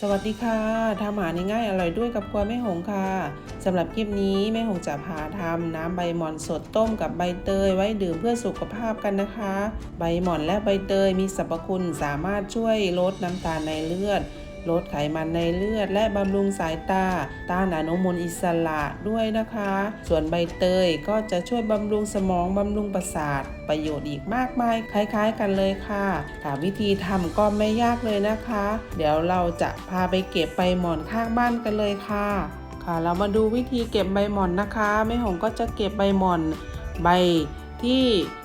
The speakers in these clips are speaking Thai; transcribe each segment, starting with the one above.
สวัสดีค่ะทำอาหารง่ายอร่อยด้วยกับครัวแม่หงค่ะสำหรับคลิปนี้แม่หงจะพาทำน้ำใบหม่อนสดต้มกับใบเตยไว้ดื่มเพื่อสุขภาพกันนะคะ ใบหม่อนและใบเตยมีสรรพคุณสามารถช่วยลดน้ำตาลในเลือด ลดไขมันในเลือด และบำรุงสายตา ต้านอนุมูลอิสระด้วยนะคะ ส่วนใบเตยก็จะช่วยบำรุงสมองบำรุงประสาท ประโยชน์อีกมากมายคล้ายๆ กันเลยค่ะค่ะวิธีทำก็ไม่ยากเลยนะคะ เดี๋ยวเราจะพาไปเก็บใบหมอนข้างบ้านกันเลยค่ะค่ะ เรามาดูวิธีเก็บใบหมอนนะคะแม่หงก็จะเก็บใบหมอนใบที่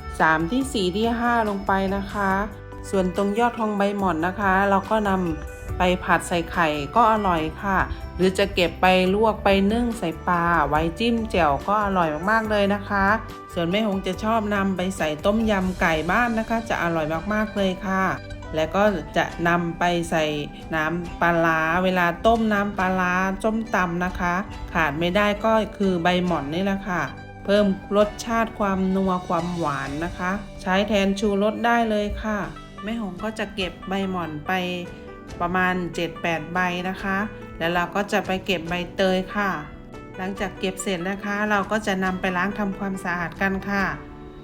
3 ที่ 4 ที่ 5 ลงไปนะคะ ส่วนตรงยอดของใบหมอนนะคะ เราก็นำ ไปผัดใส่ไข่ก็อร่อยค่ะ หรือจะเก็บไปลวกไปนึ่งใส่ปลาไว้จิ้มแจ่วก็อร่อยมากๆเลยนะคะ ส่วนแม่หงจะชอบนำไปใส่ต้มยำไก่บ้านนะคะ จะอร่อยมากๆเลยค่ะ แล้วก็จะนำไปใส่น้ำปลาร้าเวลาต้มน้ำปลาร้าส้มตำนะคะ ขาดไม่ได้ก็คือใบหม่อนนี่แหละค่ะเพิ่มรสชาติความนัวความหวานนะคะ ใช้แทนชูรสได้เลยค่ะ แม่หงก็จะเก็บใบหม่อนไป ประมาณ 7-8 ใบนะคะ แล้วเราก็จะไปเก็บใบเตยค่ะ หลังจากเก็บเสร็จนะคะ เราก็จะนำไปล้างทำความสะอาดกันค่ะ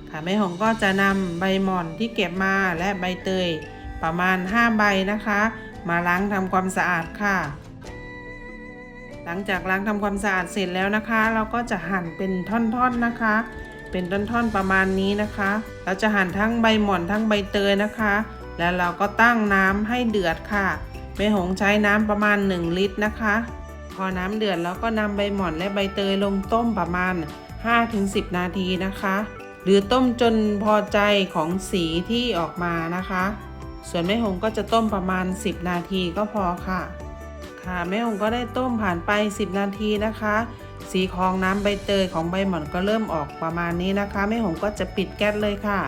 ค่ะแม่หงก็จะนำใบหม่อนที่เก็บมาและใบเตยประมาณ 5 ใบนะคะ มาล้างทำความสะอาดค่ะ หลังจากล้างทำความสะอาดเสร็จแล้วนะคะ เราก็จะหั่นเป็นท่อนๆนะคะ เป็นท่อนๆประมาณนี้นะคะ เราจะหั่นทั้งใบหม่อนทั้งใบเตยนะคะ แล้วเราก็ตั้งน้ำให้เดือดค่ะแม่หงใช้น้ำประมาณ 1 ลิตรนะคะ พอน้ำเดือดเราก็นำใบหม่อนและใบเตยลงต้มประมาณ 5-10 นาทีนะคะ หรือต้มจนพอใจของสีที่ออกมานะคะ ส่วนแม่หงก็จะต้มประมาณ 10 นาทีก็พอค่ะ ค่ะแม่หงก็ได้ต้มผ่านไป 10 นาทีนะคะ สีของน้ำใบเตยของใบหม่อนก็เริ่มออกประมาณนี้นะคะแม่หงก็จะปิดแก๊สเลยค่ะ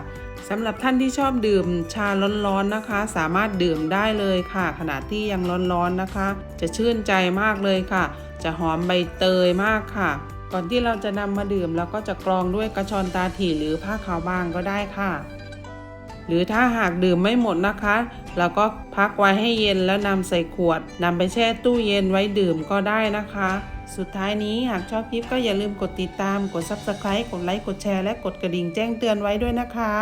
สำหรับท่านที่ชอบดื่มชาร้อนๆนะคะ สามารถดื่มได้เลยค่ะ ขณะที่ยังร้อนๆนะคะ จะชื่นใจมากเลยค่ะ จะหอมใบเตยมากค่ะ ก่อนที่เราจะนำมาดื่มเราก็จะกรองด้วยกระชอนตาถี่หรือผ้าขาวบางก็ได้ค่ะ หรือถ้าหากดื่มไม่หมดนะคะเราก็พักไว้ให้เย็นแล้วนำใส่ขวดนำไปแช่ตู้เย็นไว้ดื่มก็ได้นะคะสุดท้ายนี้หากชอบคลิปก็อย่าลืมกดติดตาม กด Subscribe กดไลค์ กดแชร์ และกดกระดิ่งแจ้งเตือนไว้ด้วยนะคะ